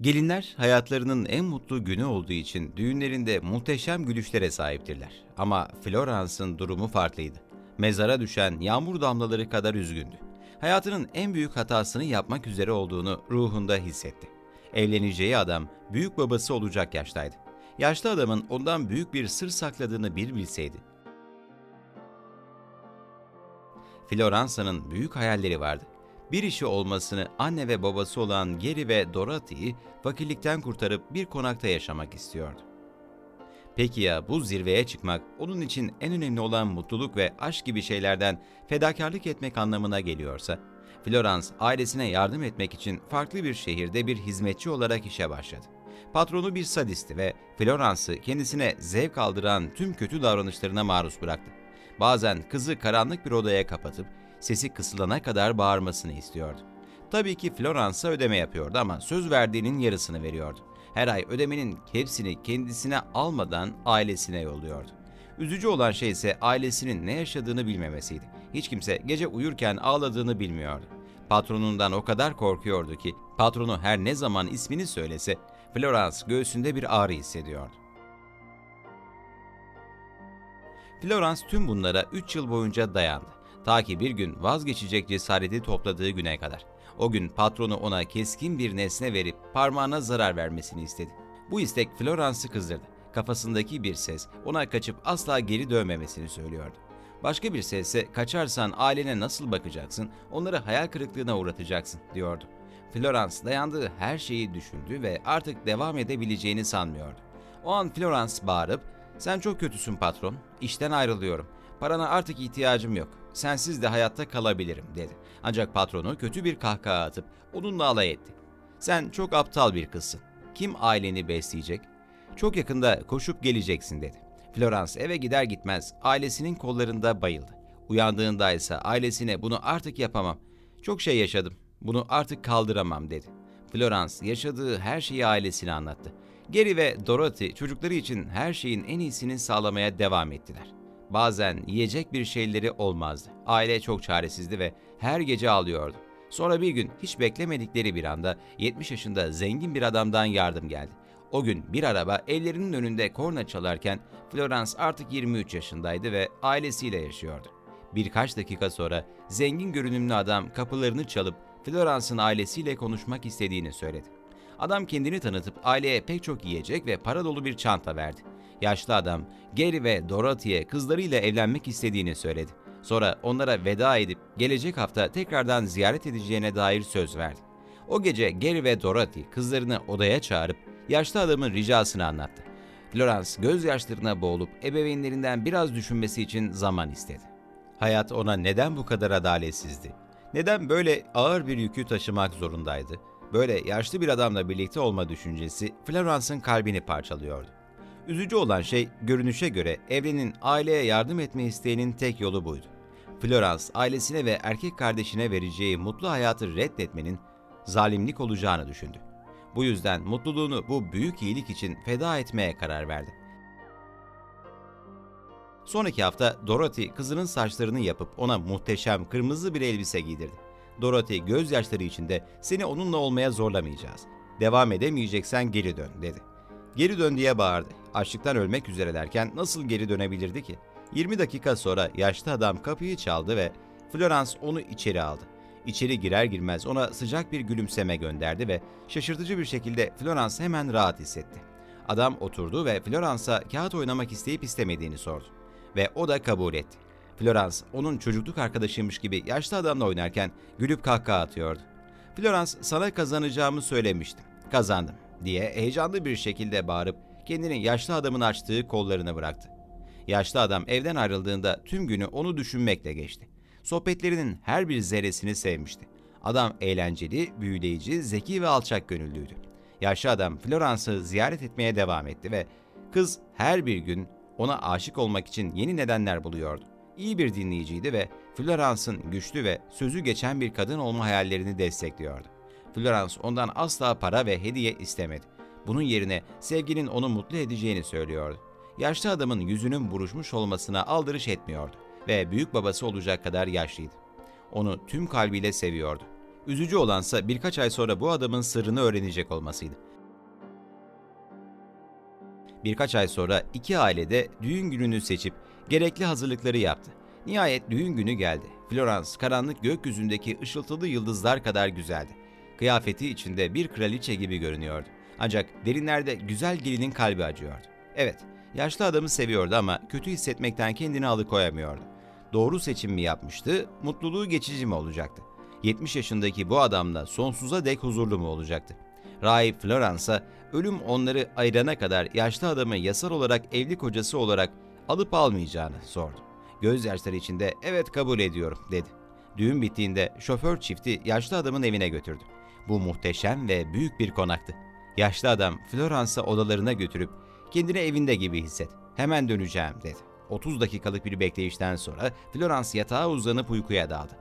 Gelinler hayatlarının en mutlu günü olduğu için düğünlerinde muhteşem gülüşlere sahiptirler. Ama Florence'ın durumu farklıydı. Mezara düşen yağmur damlaları kadar üzgündü. Hayatının en büyük hatasını yapmak üzere olduğunu ruhunda hissetti. Evleneceği adam büyük babası olacak yaştaydı. Yaşlı adamın ondan büyük bir sır sakladığını bir bilseydi. Floransa'nın büyük hayalleri vardı. Bir işi olmasını anne ve babası olan Geri ve Dorothy'yi fakirlikten kurtarıp bir konakta yaşamak istiyordu. Peki ya bu zirveye çıkmak onun için en önemli olan mutluluk ve aşk gibi şeylerden fedakarlık etmek anlamına geliyorsa? Florence ailesine yardım etmek için farklı bir şehirde bir hizmetçi olarak işe başladı. Patronu bir sadisti ve Florence'ı kendisine zevk aldıran tüm kötü davranışlarına maruz bıraktı. Bazen kızı karanlık bir odaya kapatıp sesi kısılana kadar bağırmasını istiyordu. Tabii ki Florence'a ödeme yapıyordu ama söz verdiğinin yarısını veriyordu. Her ay ödemenin hepsini kendisine almadan ailesine yolluyordu. Üzücü olan şey ise ailesinin ne yaşadığını bilmemesiydi. Hiç kimse gece uyurken ağladığını bilmiyordu. Patronundan o kadar korkuyordu ki patronu her ne zaman ismini söylese Florence göğsünde bir ağrı hissediyordu. Florence tüm bunlara 3 yıl boyunca dayandı. Ta ki bir gün vazgeçecek cesareti topladığı güne kadar. O gün patronu ona keskin bir nesne verip parmağına zarar vermesini istedi. Bu istek Florence'ı kızdırdı. Kafasındaki bir ses ona kaçıp asla geri dönmemesini söylüyordu. Başka bir ses ise kaçarsan ailene nasıl bakacaksın, onları hayal kırıklığına uğratacaksın diyordu. Florence dayandığı her şeyi düşündü ve artık devam edebileceğini sanmıyordu. O an Florence bağırıp sen çok kötüsün patron. İşten ayrılıyorum. Parana artık ihtiyacım yok. Sensiz de hayatta kalabilirim dedi. Ancak patronu kötü bir kahkaha atıp onunla alay etti. Sen çok aptal bir kızsın. Kim aileni besleyecek? Çok yakında koşup geleceksin dedi. Florence eve gider gitmez ailesinin kollarında bayıldı. Uyandığında ise ailesine bunu artık yapamam. Çok şey yaşadım. Bunu artık kaldıramam dedi. Florence yaşadığı her şeyi ailesine anlattı. Gary ve Dorothy çocukları için her şeyin en iyisini sağlamaya devam ettiler. Bazen yiyecek bir şeyleri olmazdı. Aile çok çaresizdi ve her gece ağlıyordu. Sonra bir gün hiç beklemedikleri bir anda 70 yaşında zengin bir adamdan yardım geldi. O gün bir araba evlerinin önünde korna çalarken Florence artık 23 yaşındaydı ve ailesiyle yaşıyordu. Birkaç dakika sonra zengin görünümlü adam kapılarını çalıp Florence'ın ailesiyle konuşmak istediğini söyledi. Adam kendini tanıtıp aileye pek çok yiyecek ve para dolu bir çanta verdi. Yaşlı adam Gary ve Dorothy'ye kızlarıyla evlenmek istediğini söyledi. Sonra onlara veda edip gelecek hafta tekrardan ziyaret edeceğine dair söz verdi. O gece Gary ve Dorothy kızlarını odaya çağırıp yaşlı adamın ricasını anlattı. Florence gözyaşlarına boğulup ebeveynlerinden biraz düşünmesi için zaman istedi. Hayat ona neden bu kadar adaletsizdi? Neden böyle ağır bir yükü taşımak zorundaydı? Böyle yaşlı bir adamla birlikte olma düşüncesi Florence'ın kalbini parçalıyordu. Üzücü olan şey görünüşe göre evrenin aileye yardım etme isteğinin tek yolu buydu. Florence ailesine ve erkek kardeşine vereceği mutlu hayatı reddetmenin zalimlik olacağını düşündü. Bu yüzden mutluluğunu bu büyük iyilik için feda etmeye karar verdi. Sonraki hafta Dorothy kızının saçlarını yapıp ona muhteşem kırmızı bir elbise giydirdi. Dorothy gözyaşları içinde seni onunla olmaya zorlamayacağız. Devam edemeyeceksen geri dön dedi. Geri dön diye bağırdı. Açlıktan ölmek üzerelerken nasıl geri dönebilirdi ki? 20 dakika sonra yaşlı adam kapıyı çaldı ve Florence onu içeri aldı. İçeri girer girmez ona sıcak bir gülümseme gönderdi ve şaşırtıcı bir şekilde Florence hemen rahat hissetti. Adam oturdu ve Florence'a kağıt oynamak isteyip istemediğini sordu. Ve o da kabul etti. Florence onun çocukluk arkadaşıymış gibi yaşlı adamla oynarken gülüp kahkaha atıyordu. Florence sana kazanacağımı söylemiştim. Kazandım diye heyecanlı bir şekilde bağırıp kendini yaşlı adamın açtığı kollarına bıraktı. Yaşlı adam evden ayrıldığında tüm günü onu düşünmekle geçti. Sohbetlerinin her bir zerresini sevmişti. Adam eğlenceli, büyüleyici, zeki ve alçak gönüllüydü. Yaşlı adam Florence'ı ziyaret etmeye devam etti ve kız her bir gün ona aşık olmak için yeni nedenler buluyordu. İyi bir dinleyiciydi ve Florence'ın güçlü ve sözü geçen bir kadın olma hayallerini destekliyordu. Florence ondan asla para ve hediye istemedi. Bunun yerine sevginin onu mutlu edeceğini söylüyordu. Yaşlı adamın yüzünün buruşmuş olmasına aldırış etmiyordu ve büyük babası olacak kadar yaşlıydı. Onu tüm kalbiyle seviyordu. Üzücü olansa birkaç ay sonra bu adamın sırrını öğrenecek olmasıydı. Birkaç ay sonra iki aile de düğün gününü seçip gerekli hazırlıkları yaptı. Nihayet düğün günü geldi. Florence karanlık gökyüzündeki ışıltılı yıldızlar kadar güzeldi. Kıyafeti içinde bir kraliçe gibi görünüyordu. Ancak derinlerde güzel gelinin kalbi acıyordu. Evet, yaşlı adamı seviyordu ama kötü hissetmekten kendini alıkoyamıyordu. Doğru seçim mi yapmıştı, mutluluğu geçici mi olacaktı? 70 yaşındaki bu adamla sonsuza dek huzurlu mu olacaktı? Rahip Florence'a ölüm onları ayırana kadar yaşlı adamı yasal olarak evli kocası olarak alıp almayacağını sordu. Gözyaşları içinde evet kabul ediyorum dedi. Düğün bittiğinde şoför çifti yaşlı adamın evine götürdü. Bu muhteşem ve büyük bir konaktı. Yaşlı adam Florence'a odalarına götürüp kendini evinde gibi hisset. Hemen döneceğim dedi. 30 dakikalık bir bekleyişten sonra Florence yatağa uzanıp uykuya daldı.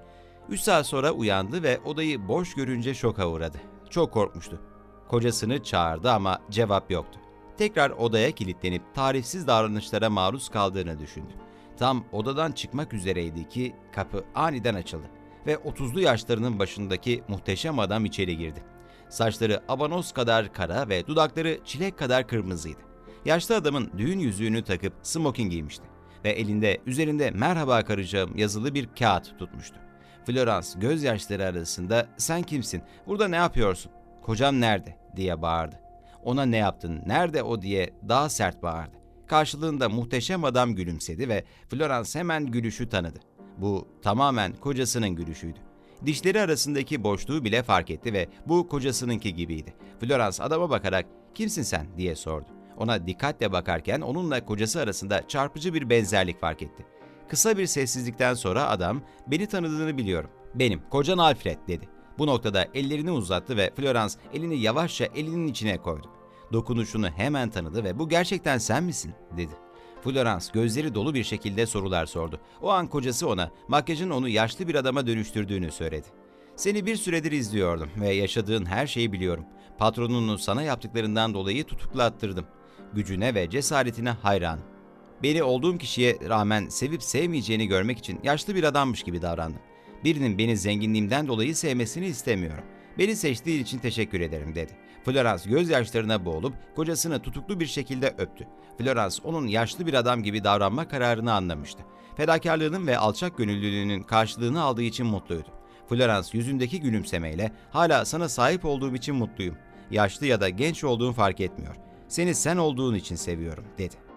3 saat sonra uyandı ve odayı boş görünce şoka uğradı. Çok korkmuştu. Kocasını çağırdı ama cevap yoktu. Tekrar odaya kilitlenip tarifsiz davranışlara maruz kaldığını düşündü. Tam odadan çıkmak üzereydi ki kapı aniden açıldı ve 30'lu yaşlarının başındaki muhteşem adam içeri girdi. Saçları abanoz kadar kara ve dudakları çilek kadar kırmızıydı. Yaşlı adamın düğün yüzüğünü takıp smoking giymişti ve elinde üzerinde merhaba karıcığım yazılı bir kağıt tutmuştu. Florence gözyaşları arasında sen kimsin, burada ne yapıyorsun, kocam nerede diye bağırdı. Ona ne yaptın, nerede o diye daha sert bağırdı. Karşılığında muhteşem adam gülümsedi ve Florence hemen gülüşü tanıdı. Bu tamamen kocasının gülüşüydü. Dişleri arasındaki boşluğu bile fark etti ve bu kocasınınki gibiydi. Florence adama bakarak kimsin sen diye sordu. Ona dikkatle bakarken onunla kocası arasında çarpıcı bir benzerlik fark etti. Kısa bir sessizlikten sonra adam beni tanıdığını biliyorum. Benim kocan Alfred dedi. Bu noktada ellerini uzattı ve Florence elini yavaşça elinin içine koydu. Dokunuşunu hemen tanıdı ve bu gerçekten sen misin dedi. Florence gözleri dolu bir şekilde sorular sordu. O an kocası ona makyajın onu yaşlı bir adama dönüştürdüğünü söyledi. Seni bir süredir izliyordum ve yaşadığın her şeyi biliyorum. Patronunu sana yaptıklarından dolayı tutuklattırdım. Gücüne ve cesaretine hayranım. Beni olduğum kişiye rağmen sevip sevmeyeceğini görmek için yaşlı bir adammış gibi davrandım. Birinin beni zenginliğimden dolayı sevmesini istemiyorum. Beni seçtiği için teşekkür ederim dedi. Florence gözyaşlarına boğulup kocasını tutuklu bir şekilde öptü. Florence onun yaşlı bir adam gibi davranma kararını anlamıştı. Fedakarlığının ve alçak gönüllülüğünün karşılığını aldığı için mutluydu. Florence yüzündeki gülümsemeyle hala sana sahip olduğum için mutluyum. Yaşlı ya da genç olduğun fark etmiyor. Seni sen olduğun için seviyorum dedi.